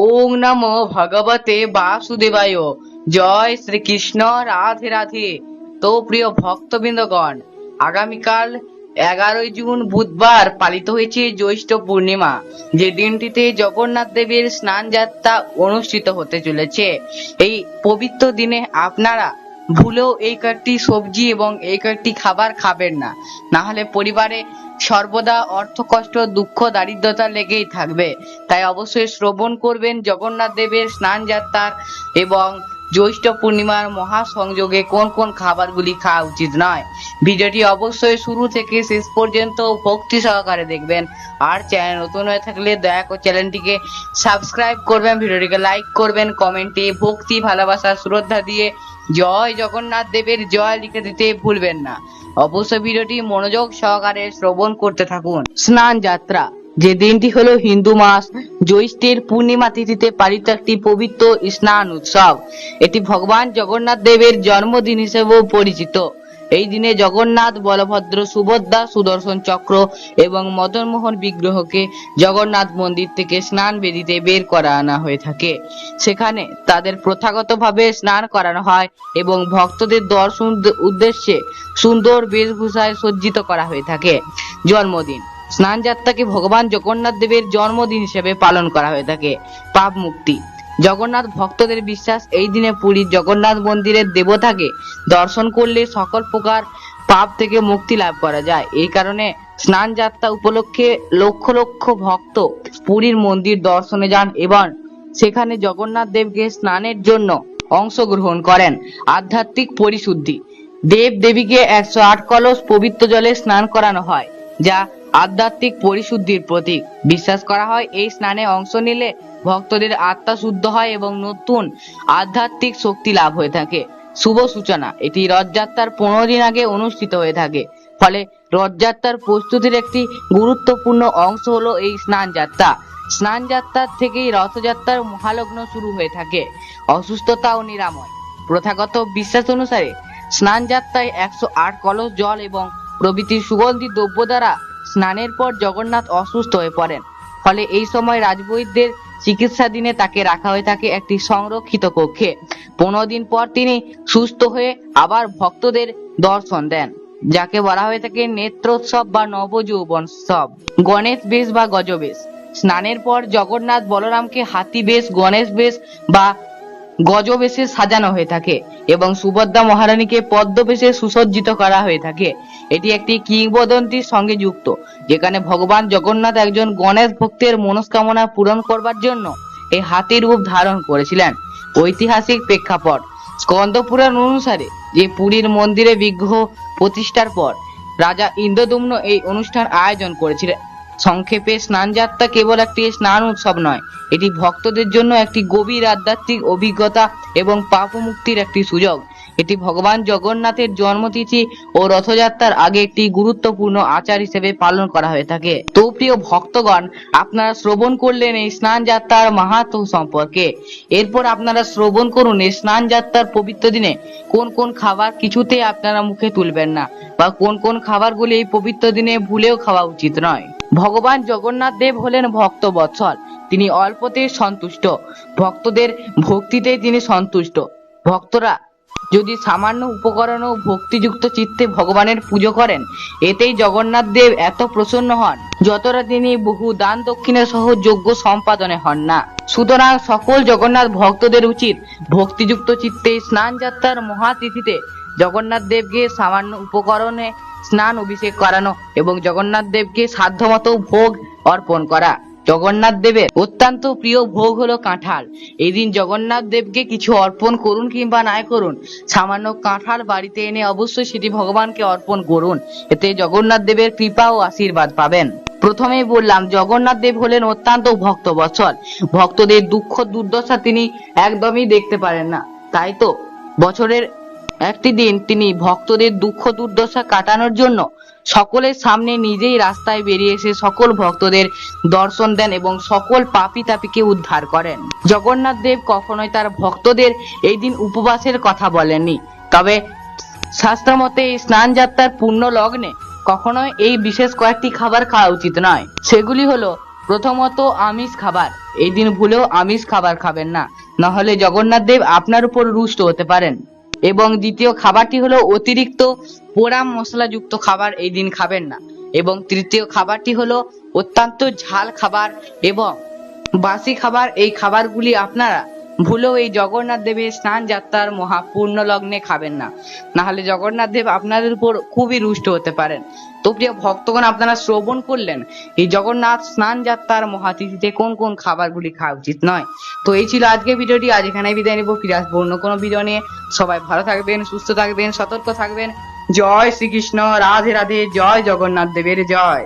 ওং নমো ভগবতে বাসুদেবায়। জয় শ্রীকৃষ্ণ, রাধে রাধে। তো প্রিয় ভক্তবৃন্দগণ, আগামীকাল এগারোই জুন বুধবার পালিত হয়েছে জ্যৈষ্ঠ পূর্ণিমা। যে দিনটিতে জগন্নাথ দেবের স্নান যাত্রা অনুষ্ঠিত হতে চলেছে। এই পবিত্র দিনে আপনারা ভুলেও এই কয়েকটি সবজি এবং এই কয়েকটি খাবার খাবেন না। নাহলে পরিবারে সর্বদা অর্থকষ্ট, দুঃখ, দারিদ্রতা লেগেই থাকবে। তাই অবশ্যই শ্রবণ করবেন জগন্নাথ দেবের স্নান যাত্রার এবং জ্যৈষ্ঠ পূর্ণিমার মহা সংযোগে কোন কোন খাবারগুলি খাওয়া উচিত নয়। ভিডিওটি অবশ্যই শুরু থেকে শেষ পর্যন্ত ভক্তি সহকারে দেখবেন। আর চ্যানেল নতুন হয়ে থাকলে দয়া করে চ্যানেলটিকে সাবস্ক্রাইব করবেন, ভিডিওটিকে লাইক করবেন, কমেন্টে ভক্তি, ভালোবাসা, শ্রদ্ধা দিয়ে জয় জগন্নাথ দেবের জয় লিখে দিতে ভুলবেন না। অবশ্যই ভিডিওটি মনোযোগ সহকারে শ্রবণ করতে থাকুন। স্নান যাত্রা। যে দিনটি হলো হিন্দু মাস, জ্যৈষ্ঠের পূর্ণিমা তিথিতে পালিত একটি পবিত্র স্নান উৎসব। এটি ভগবান জগন্নাথ দেবের জন্মদিন হিসেবেও পরিচিত। এই দিনে জগন্নাথ, বলভদ্র, সুভদ্রা, সুদর্শন চক্র এবং মদনমোহন বিগ্রহকে জগন্নাথ মন্দির থেকে স্নান বেদিতে বের করা আনা হয়ে থাকে। সেখানে তাদের প্রথাগতভাবে স্নান করানো হয় এবং ভক্তদের দর্শন উদ্দেশ্যে সুন্দর বেশভূষায় সজ্জিত করা হয়ে থাকে। জন্মদিন। স্নান যাত্রাকে ভগবান জগন্নাথ দেবের জন্মদিন হিসেবে পালন করা হয়ে থাকে। পাপ মুক্তি। জগন্নাথ ভক্তদের বিশ্বাস, এই দিনে পুরীর জগন্নাথ মন্দিরের দেবতাকে দর্শন করলে সকল প্রকার পাপ থেকে মুক্তি লাভ করা যায়। এই কারণে স্নান যাত্রা উপলক্ষে লক্ষ লক্ষ ভক্ত পুরীর মন্দির দর্শনে যান এবং সেখানে জগন্নাথ দেবকে স্নানের জন্য অংশগ্রহণ করেন। আধ্যাত্মিক পরিশুদ্ধি। দেব দেবীকে একশো আট কলস পবিত্র জলে স্নান করানো হয়, যা আধ্যাত্মিক পরিশুদ্ধির প্রতীক। বিশ্বাস করা হয়, এই স্নানে অংশ নিলে ভক্তদের আত্মা শুদ্ধ হয় এবং নতুন আধ্যাত্মিক শক্তি লাভ হয়ে থাকে। শুভ সূচনা, এটি রথযাত্রার পনেরো দিন আগে অনুষ্ঠিত হয়ে থাকে। ফলে রথযাত্রার প্রস্তুতির একটি গুরুত্বপূর্ণ অংশ হলো এই স্নান যাত্রা স্নান যাত্রার থেকেই রথযাত্রার মহালগ্ন শুরু হয়ে থাকে। অসুস্থতা ও নিরাময়। প্রথাগত বিশ্বাস অনুসারে স্নান যাত্রায় একশো আট কলস জল এবং প্রভৃতি সুগন্ধি দ্রব্য দ্বারা স্নানের পর জগন্নাথ অসুস্থ হয়ে পড়েন। ফলে এই সময় রাজবৈদ্যের চিকিৎসাধীনে তাকে রাখা হয়ে থাকে একটি সংরক্ষিত কক্ষে। পনেরো দিন পর তিনি সুস্থ হয়ে আবার ভক্তদের দর্শন দেন, যাকে বলা হয়ে থাকে নেত্রোৎসব বা নবযৌবনোৎসব গণেশ বেশ বা গজবেশ। স্নানের পর জগন্নাথ বলরামকে হাতি বেশ, গণেশ বেশ বা গজবেশে সাজানো হয়ে থাকে এবং সুভদ্রা মহারানীকে পদ্মবেশে সুসজ্জিত করা হয়ে থাকে। এটি একটি কিংবদন্তির সঙ্গে যুক্ত, যেখানে ভগবান জগন্নাথ একজন গণেশ ভক্তের মনস্কামনা পূরণ করবার জন্য এই হাতির রূপ ধারণ করেছিলেন। ঐতিহাসিক প্রেক্ষাপট স্কন্দ পুরাণ অনুসারে যে পুরীর মন্দিরে বিগ্রহ প্রতিষ্ঠার পর রাজা ইন্দ্রদুম্ন এই অনুষ্ঠান আয়োজন করেছিলেন। সংক্ষেপে স্নান যাত্রা কেবল একটি স্নান উৎসব নয়, এটি ভক্তদের জন্য একটি গভীর আধ্যাত্মিক অভিজ্ঞতা এবং পাপ মুক্তির একটি সুযোগ। এটি ভগবান জগন্নাথের জন্মতিথি ও রথযাত্রার আগে একটি গুরুত্বপূর্ণ আচার হিসেবে পালন করা হয়ে থাকে। তো প্রিয় ভক্তগণ, আপনারা শ্রবণ করলেন এই স্নান যাত্রার মাহাত্ম সম্পর্কে। এরপর আপনারা শ্রবণ করুন এই স্নান যাত্রার পবিত্র দিনে। কোন কোন খাবার কিছুতে আপনারা মুখে তুলবেন না বা কোন কোন খাবারগুলি এই পবিত্র দিনে ভুলেও খাওয়া উচিত নয়। ভগবান জগন্নাথ দেব হলেন ভক্ত বৎসল। তিনি অল্পতে সন্তুষ্ট। ভক্তদের ভক্তিতেই তিনি সন্তুষ্ট। ভক্তরা যদি সামান্য উপকরণ ও ভক্তিযুক্ত চিত্তে ভগবানের পুজো করেন, এতেই জগন্নাথ দেব এত প্রসন্ন হন, যতটা তিনি বহু দান দক্ষিণা সহ যোগ্য সম্পাদনে হন না। সুতরাং সকল জগন্নাথ ভক্তদের উচিত ভক্তিযুক্ত চিত্তে স্নান যাত্রার মহাতিথিতে জগন্নাথ দেবকে সামান্য উপকরণে স্নান, অভিষেক করানো এবং জগন্নাথ দেবকে সাধ্যমতো ভোগ অর্পণ করা। জগন্নাথ দেবের অত্যন্ত প্রিয় ভোগ হলো কাঁঠাল। এই দিন জগন্নাথ দেবকে কিছু অর্পণ করুন কিংবা নাই করুন, সামান্য কাঁঠাল বাড়িতে এনে অবশ্যই সেটি ভগবানকে অর্পণ করুন। এতে জগন্নাথ দেবের কৃপা ও আশীর্বাদ পাবেন। প্রথমেই বললাম, জগন্নাথ দেব হলেন অত্যন্ত ভক্ত বৎসল ভক্তদের দুঃখ দুর্দশা তিনি একদমই দেখতে পারেন না। তাই তো বছরের একটি দিন তিনি ভক্তদের দুঃখ দুর্দশা কাটানোর জন্য সকলের সামনে নিজেই রাস্তায় বেরিয়ে এসে সকল ভক্তদের দর্শন দেন এবং সকল পাপি তাপিকে উদ্ধার করেন। জগন্নাথ দেব কখনোই তার ভক্তদের এই দিন উপবাসের কথা বলেননি। তবে শাস্ত্র মতে এই স্নান যাত্রার পূর্ণ লগ্নে কখনোই এই বিশেষ কয়েকটি খাবার খাওয়া উচিত নয়। সেগুলি হলো, প্রথমত আমিষ খাবার। এই দিন ভুলেও আমিষ খাবার খাবেন না। নাহলে জগন্নাথ দেব আপনার উপর রুষ্ট হতে পারেন। এবং দ্বিতীয় খাবারটি হলো অতিরিক্ত পোড়া মশলাযুক্ত খাবার এই দিন খাবেন না। এবং তৃতীয় খাবারটি হলো অত্যন্ত ঝাল খাবার এবং বাসি খাবার। এই খাবারগুলি আপনারা ভুলেও এই জগন্নাথ দেবের স্নান যাত্রার মহাপূর্ণ লগ্নে খাবেন না। নাহলে জগন্নাথ দেব আপনাদের উপর খুবই রুষ্ট হতে পারেন। তো প্রিয় ভক্তগণ, আপনারা শ্রবণ করলেন, এই জগন্নাথ স্নান যাত্রার মহাতিথিতে কোন কোন খাবারগুলি খাওয়া উচিত নয়? তো এই ছিল আজকের ভিডিওটি। আজ এখানে বিদায় নেব। ফিরে আসব অন্য কোনো ভিডিও নিয়ে। সবাই ভালো থাকবেন, সুস্থ থাকবেন, সতর্ক থাকবেন। জয় শ্রীকৃষ্ণ। রাধে রাধে। জয় জগন্নাথ দেবের জয়।